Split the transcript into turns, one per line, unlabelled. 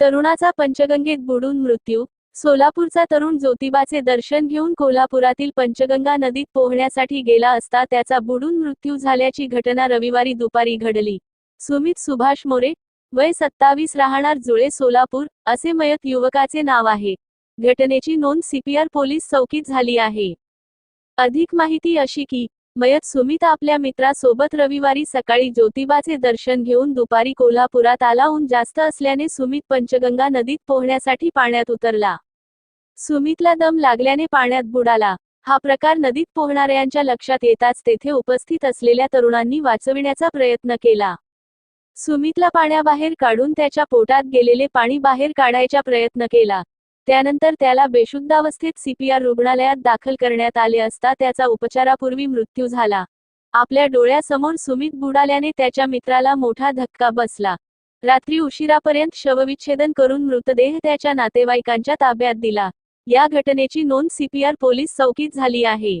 तरुणाचा पंचगंगेत बुडून मृत्यू सोलापूरचा तरुण ज्योतिबाचे दर्शन घेऊन कोल्हापुरातील पंचगंगा नदीत पोहण्यासाठी गेला असता त्याचा बुडून मृत्यू झाल्याची घटना रविवारी दुपारी घडली. सुमित सुभाष मोरे वय सत्तावीस राहणार जुळे सोलापूर असे मयत युवकाचे नाव आहे. घटनेची नोंद सीपीआर पोलीस चौकीत झाली आहे. अधिक माहिती अशी की मयत सुमित आपल्या मित्रासोबत रविवारी सकाळी ज्योतिबाचे दर्शन घेऊन दुपारी कोल्हापुरात आला ऊन जास्त असल्याने सुमित पंचगंगा नदीत पोहण्यासाठी पाण्यात उतरला. सुमितला दम लागल्याने पाण्यात बुडाला. हा प्रकार नदीत पोहणाऱ्यांच्या लक्षात येताच तेथे उपस्थित असलेल्या तरुणांनी वाचविण्याचा प्रयत्न केला. सुमितला पाण्याबाहेर काढून त्याच्या पोटात गेलेले पाणी बाहेर काढायचा प्रयत्न केला. त्यानंतर त्याला बेशुद्धावस्थेत सीपीआर रुग्णालयात दाखल करण्यात आले असता त्याचा उपचारापूर्वी मृत्यू झाला. आपल्या डोळ्यासमोर सुमित बुडाल्याने त्याच्या मित्राला मोठा धक्का बसला. रात्री उशिरापर्यंत शवविच्छेदन करून मृतदेह त्याच्या नातेवाईकांच्या ताब्यात दिला. या घटनेची नोंद सीपीआर पोलीस चौकीत झाली आहे.